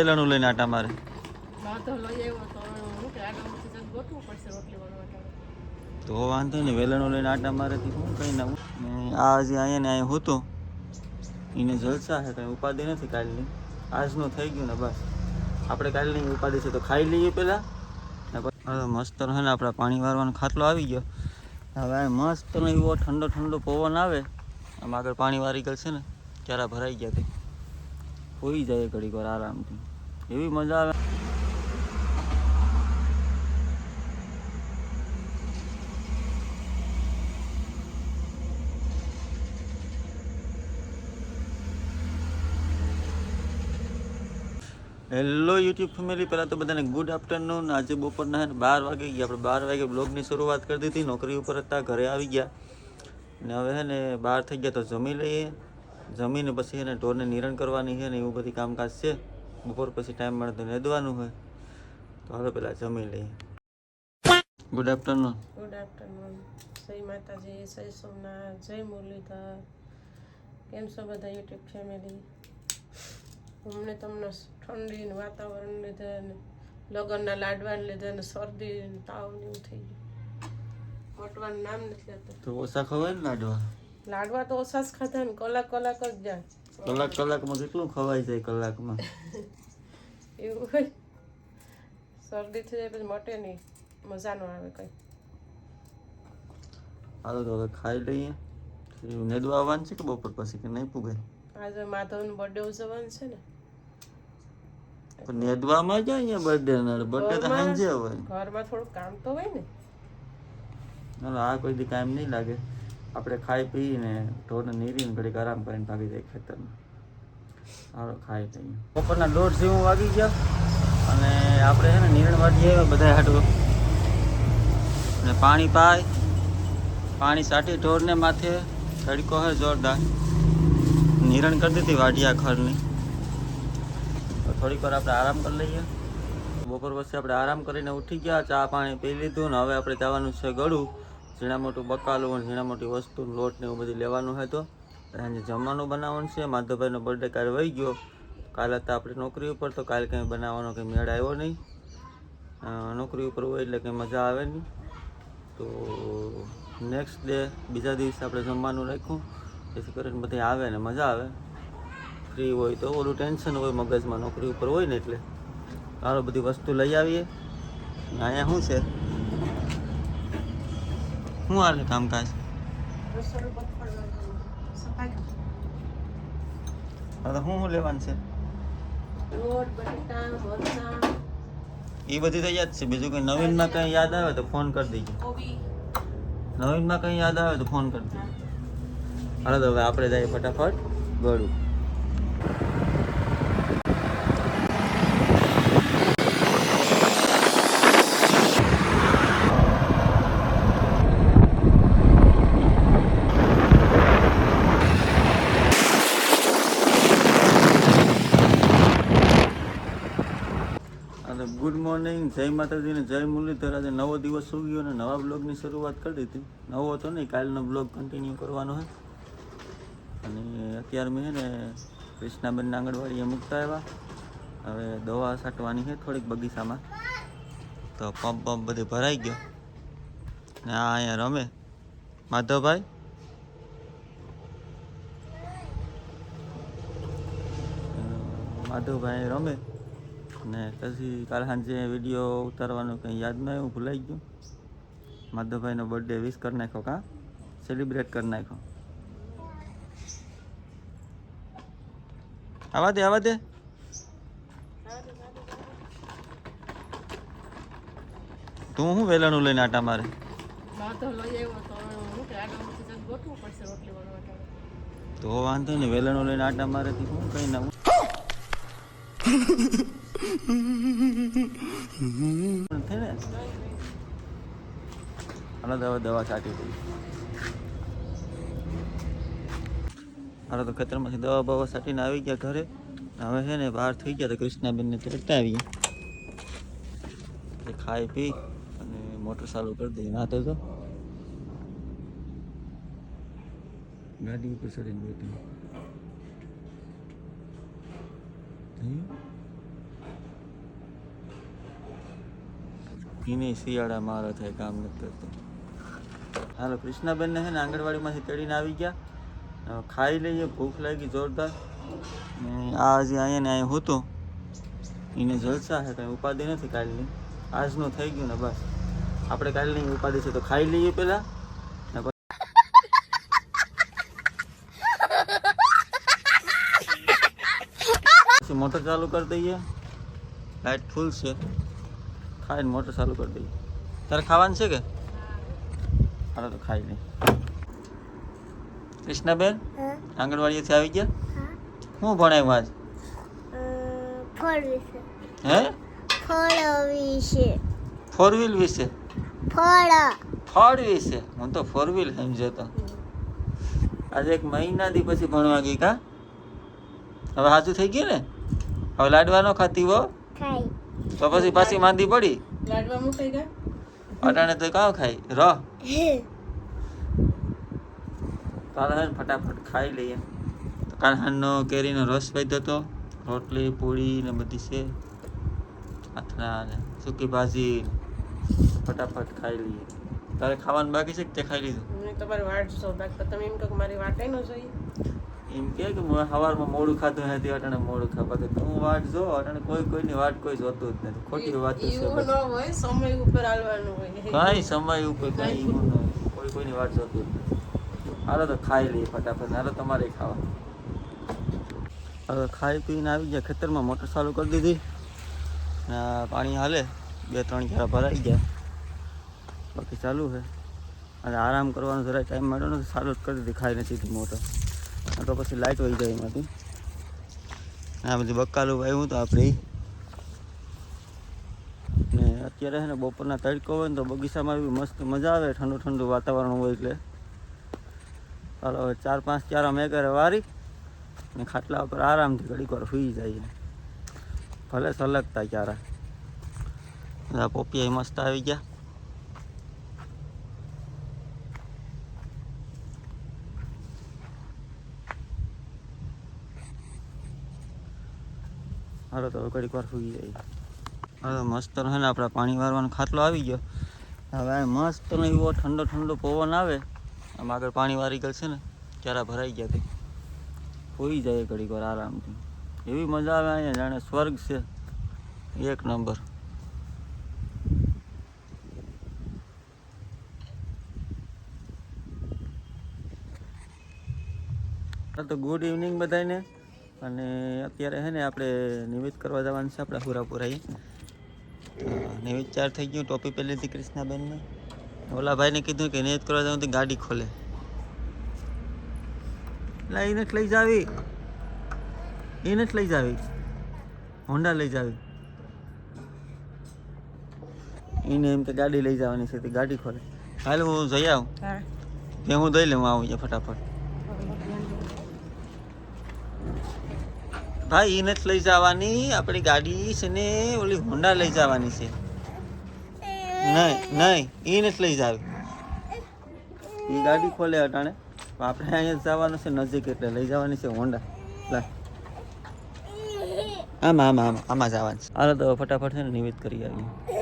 વેલણું લઈને આટા મારે. તો વાંધો નહીં વેલણું લઈને આટા મારે હું કઈ ના ને આ હજી અહીંયા ને અહીંયા હોતો એને જલસા છે કઈ ઉપાધિ નથી કાલની. આજનું થઈ ગયું ને બસ. આપણે કાલની ઉપાધિ છે તો ખાઈ લઈએ પહેલાં. મસ્ત રહે ને આપણા પાણી વારવાનો ખાટલો આવી ગયો. હવે મસ્ત નો એવો ઠંડો ઠંડો પવન આવે આમ આગળ પાણી વારી ગયેલ છે ને ક્યારે ભરાઈ ગયા તે. હોઈ જાય ઘડીક વાર આરામથી. એવી મજા આવે. હેલો યુટ્યુબ ફેમિલી પહેલાં તો બધાને ગુડ આફ્ટરનૂન આજે બપોરના બાર વાગે ગયા. આપણે બાર વાગે બ્લોગની શરૂઆત કરી દીધી. નોકરી ઉપર હતા, ઘરે આવી ગયા. ને હવે છે ને બહાર થઈ ગયા તો જમી લઈએ. જમીને પછી એને ઢોરને નિરણ કરવાની છે ને એવું બધી કામકાજ છે. બપોર પછી ટાઈમ મળે તો નેદવાનું હોય. તો હવે પહેલાં જમી લઈએ. ગુડ આફ્ટરનૂન ગુડ આફ્ટરનૂન જય માતાજી જય સોમનાથ જય મુરલીધર. કેમ છો બધા યુટ્યુબ ફેમિલી અમને તમને ઠંડીને વાતાવરણ લીધે ને લગ્નના લાડવાને લીધે ને શરદી તાવ ને એવું થઈ ગયું. મોટવાનું નામ નથી લેતું. તો ઓછા ખવાય ને લાડવા? લાડવા તો ઓછા જ ખાધા ને કલાક કલાક જ જાય. કલાક કલાકમાં કેટલું ખવાય જાય કલાકમાં? એવું હોય. શરદી થઈ જાય પછી મટે નહીં. મજા ન આવે કંઈ. હાલો તો હવે ખાઈ લઈએ. નેદવા આવવાનું છે કે બપોર પછી કે નહીં પૂગે આજે માધવનો બર્થડે ઉજવવાનું છે ને. પણ નેદવામાં જ અહીંયા બર્થડે ના બર્થડે તો સાંજે હોય. ઘરમાં થોડું કામ તો હોય ને. ના ના, આ કોઈ દી કામ નહીં લાગે. આપણે ખાઈ પીને ઢોરને નીરીને ઘડીક આરામ કરીને ભાગી જાય ખેતરમાં. સારો ખાઈ લઈએ બપોરના દોઢ જેવું વાગી ગયા અને આપણે છે ને નીરણ વાટી આવ્યા બધા હાટું. અને પાણી પાય, પાણી સાટી ઢોરને માથે તડકો હે જોરદાર. નિરણ કરી દીધી વાઢિયા ખરની થોડીક વાર આપણે આરામ કરી લઈએ. બપોર પછી આપણે આરામ કરીને ઉઠી ગયા, ચા પાણી પી લીધું ને હવે આપણે જવાનું છે ગળું. ઝીણા મોટું બકાલું અને ઝીણા મોટી વસ્તુ, લોટ ને એવું બધું લેવાનું હોય તો. સાંજે જમવાનું બનાવવાનું છે. માધવભાઈનો બર્થડે કાલે વહી ગયો. કાલે હતા આપણે નોકરી ઉપર, તો કાલે કંઈ બનાવવાનો કંઈ મેળ આવ્યો નહીં. નોકરી ઉપર હોય એટલે કંઈ મજા આવે નહીં. તો નેક્સ્ટ ડે બીજા દિવસે આપણે જમવાનું રાખ્યું. જેથી કરીને બધા આવે ને મજા આવે. ફ્રી હોય તો, ઓલું ટેન્શન હોય મગજમાં. નોકરી ઉપર હોય ને એટલે. સારો બધી વસ્તુ લઈ આવીએ. અહીંયા શું છે? શું હાલે કામકાજ? તો શું શું લેવાનું છે? એ બધી તો યાદ છે. બીજું કંઈ નવીનમાં કંઈ યાદ આવે તો ફોન કરી દેજો. નવીનમાં કંઈ યાદ આવે તો ફોન કરી દેજો. હાલો તો હવે આપણે જઈએ ફટાફટ. ગળું. અને ગુડ મોર્નિંગ, જય માતાજી ને જય મુરલીધર. આજે નવો દિવસ ઉગ્યો અને નવા બ્લોગની શરૂઆત કરી દીધી. નવો હતો નહીં કાલનો બ્લોગ કન્ટિન્યુ કરવાનો હોય અને અત્યારે મેં ને કૃષ્ણાબેનના આંગણવાડીએ મૂકતા આવ્યા. હવે દવા છાંટવાની છે થોડીક બગીચામાં. તો પંપ પંપ બધે ભરાઈ ગયો. ને આ અહીંયા રમે. માધવભાઈ? માધવભાઈ રમે. ને પછી કાલ સાંજે વીડિયો ઉતારવાનું કંઈ યાદ ન આવ્યું ભૂલાઈ ગયું. માધવભાઈનો બર્થડે વિશ કરી નાખ્યો કાં? સેલિબ્રેટ કરી નાખ્યો. આવા દે આવા દે. તું શું વેલાણું લઈને આટા મારે? તો વાંધો નહીં વેલાણું લઈને આટા મારે શું કઈ ના ને હાલો દવા દવા છાંટી દઈ હાલો તો ખેતરમાંથી દવા બવા છાંટીને આવી ગયા ઘરે. હવે છે ને બહાર થઈ ગયા તો કૃષ્ણાબેનને તેડતા આવીએ ખાઈ પી અને મોટર ચાલુ કરી દઈએ. ના તો. ગાડી ઉપર ચડીને બેઠી થયું એને શિયાળા મારો થાય કામ નથી કરતો હાલો, કૃષ્ણાબેનને છે ને આંગણવાડીમાંથી તેડીને આવી ગયા. ખાઈ લઈએ, ભૂખ લાગી જોરદાર. આ હજી અહીંયા ને અહીંયા હતો. એને જલસા છે કંઈ ઉપાધિ નથી કાલની. આજનું થઈ ગયું ને બસ. આપણે કાલની ઉપાધિ છે તો ખાઈ લઈએ પહેલાં. મોટર ચાલુ કરી દઈએ. લાઇટ ફૂલ છે. ખાઈને મોટર ચાલુ કરી દઈએ. તારે ખાવાનું છે કે? હાલો તો ખાઈ લઈ કૃષ્ણાબેન આંગણવાડીએથી આવી ગયા? શું ભણાવ્યું આજ? ફળ વિશે. હે? ફળ વિશે. ફોર વ્હીલ વિશે? ફળ. ફળ વિશે? હું તો ફોર વ્હીલ સમજ્યો તો. આજે એક મહિનાથી પછી ભણવા ગઈ કા? હવે સાચું થઈ ગયું ને? હવે લાડવાનો ખાતી હો. ખાઈ. તો પછી પાછી માંદી પડી. લાડવા મુકાઈ ગયા? અટાણે તો કાં ખાઈ રહ કાલે હે ફટાફટ ખાઈ લઈએ. તો કાનહાનનો કેરીનો રસ વધ્યો હતો રોટલી પૂરી ને બધી છે. અથડા ને સૂકી ભાજી ફટાફટ ખાઈ લઈએ. તારે ખાવાનું બાકી છે કે તે ખાઈ લીધું? તમારી વાટ છો બાકી તમે એમ કહો કે મારી વાટે ન જોઈએ. એમ કે સવારમાં મોડું ખાધું નથી અટાણે મોડું ખાવા. તું વાટ જો અટાણે કોઈ કોઈની વાટ કોઈ જોતું જ નથી. ખોટી વાત છે સમય ઉપર હાલવાનું હોય. કાંઈ સમય ઉપર કઈ કોઈ કોઈની વાત જોતું જ નથી. હાલો તો ખાઈ લઈએ ફટાફટ હાલો તમારે ખાવા હવે ખાઈ પીને આવી ગયા ખેતરમાં મોટર ચાલુ કરી દીધી. ને પાણી હાલે બે ત્રણ જરા ભરાઈ ગયા. બાકી ચાલુ છે. અને આરામ કરવાનો જરાય ટાઈમ મળ્યો નથી ચાલુ જ કરી દીધી ખાઈ નથી મોટર. તો પછી લાઇટ વહી જાય એમાંથી. આ બધી બકાલું વાવ્યું તો આપણે ને અત્યારે છે ને બપોરના તડકો હોય ને તો બગીચામાં એવી મસ્ત મજા આવે, ઠંડુ ઠંડુ વાતાવરણ હોય એટલે. ચાલો હવે ચાર પાંચ ચાર અમે ઘરે વારી ને ખાટલા ઉપર આરામથી ઘડીક વાર સુઈ જઈએ. ભલે સલગતા આ પોપિયા મસ્ત આવી ગયા. હાલો તો ઘડીક વાર સુઈ જાય. હવે મસ્ત હે ને આપણે પાણી વારવાનો ખાટલો આવી ગયો. હવે મસ્ત એવો ઠંડો ઠંડો પવન આવે, આમ આગળ પાણી વારી ગયેલ છે ને ક્યારા ભરાઈ ગયા તે. હોઈ જાય ઘડીક વાર આરામથી. એવી મજા આવે અહીંયા, જાણે સ્વર્ગ છે. એક નંબર. તો ગુડ ઇવનિંગ બધાને અને અત્યારે છે ને આપણે નિવેદ કરવા જવાનું છે આપણા હુરાપુરાએ. નિવેદ ચાર થઈ ગયું ટોપી પહેલેથી કૃષ્ણાબેનને. ઓલા ભાઈને કીધું કે નિવેદ કરવા જવાનું તો ગાડી ખોલે. એટલે એને લઈ જાવી. એને જ લઈ જાવી. હોન્ડા લઈ જાવી. એને એમ કે ગાડી લઈ જવાની છે તે ગાડી ખોલે. હાલ હું જઈ આવું. કે હું દઈ લઉં આવું ફટાફટ. ભાઈ એ નથી લઈ જવાની. આપણી ગાડી છે ને, ઓલી હોન્ડા લઈ જવાની છે. નહીં નહીં એ નથી લઈ જાવી. એ ગાડી ખોલે અટાણે. પણ આપણે અહીંયા જવાનું છે, નજીક એટલે લઈ જવાની છે હોન્ડા લા. આમાં આમાં આમાં આમાં જવાનું છે. હાલો તો ફટાફટ છે ને, નિવેદ કરી આવીએ.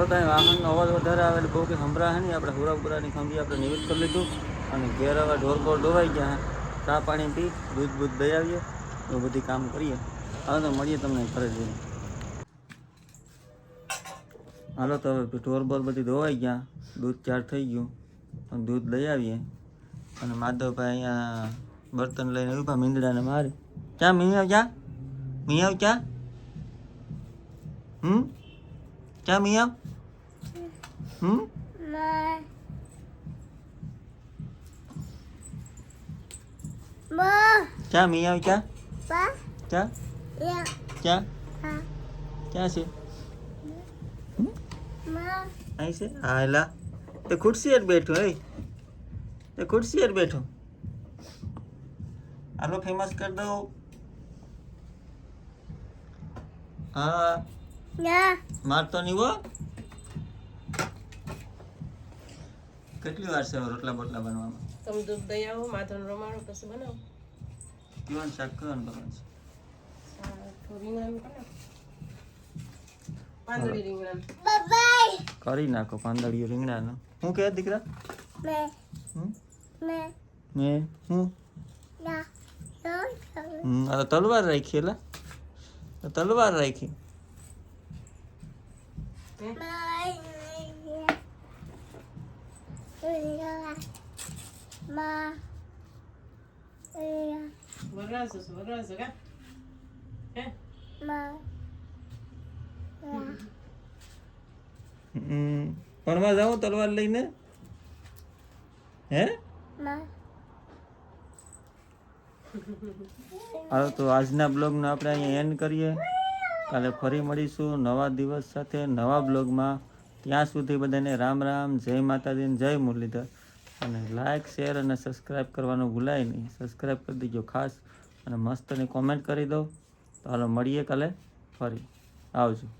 હાલો તમે વાહનનો અવાજ વધારે આવે એટલે બહુ કંઈ સંભળાય નહીં. આપણે હુરાપુરાની ખંભી આપણે નિવેદ કરી લીધું અને ઘેર હવે ઢોર ડોવાઈ ગયા. ચા પાણી પી, દૂધ બૂધ દઈ આવીએ, એવું બધી કામ કરીએ. હવે તો મળીએ તમને ઘરે જઈને. હાલો તો હવે ઢોર બોર બધી ધોવાઈ ગયા. દૂધ ચાર થઈ ગયું. અને દૂધ લઈ આવીએ. અને માધવભાઈ અહીંયા બર્તન લઈને ઊભા મીંદડાને મારે. ક્યાં મિયાવ ક્યાં? મિયાવ ક્યાં? હમ? ક્યાં મિયાવ હમમાં માં ક્યાં મિયાવ ક્યાં પા ક્યાં યા ક્યાં હા ક્યાં છે અહીં છે હા એલા એ ખુરશી જ બેઠો એ એ ખુરશી મારતો નહીં હો. કેટલી વાર છે રોટલા બોટલા બનવામાં તમે દૂધ દઈ આવો માધન રમાડો પછી બનાવો. કેવાનું શાક કરવાનું કરવાનું છે? કરી નાખો પાંદડિયું રીંગણાનું. હું કે દીકરા? મે. હમ? મે. ને. હું તલવાર રાખી એલા તલવાર રાખી. વરરાજો કા? હમ, ભણવા જાઉં તલવાર લઈને? હે? હાલો તો આજના બ્લોગનો આપણે અહીંયા એન્ડ કરીએ. કાલે ફરી મળીશું નવા દિવસ સાથે નવા બ્લોગમાં. ત્યાં સુધી બધાને રામ રામ, જય માતાજી અને જય મુરલીધર. અને લાઇક શેર અને સબસ્ક્રાઈબ કરવાનું ભૂલાય નહીં. સબસ્ક્રાઈબ કરી દેજો ખાસ અને મસ્તની કોમેન્ટ કરી દો. તો હાલો મળીએ કાલે ફરી. આવજો.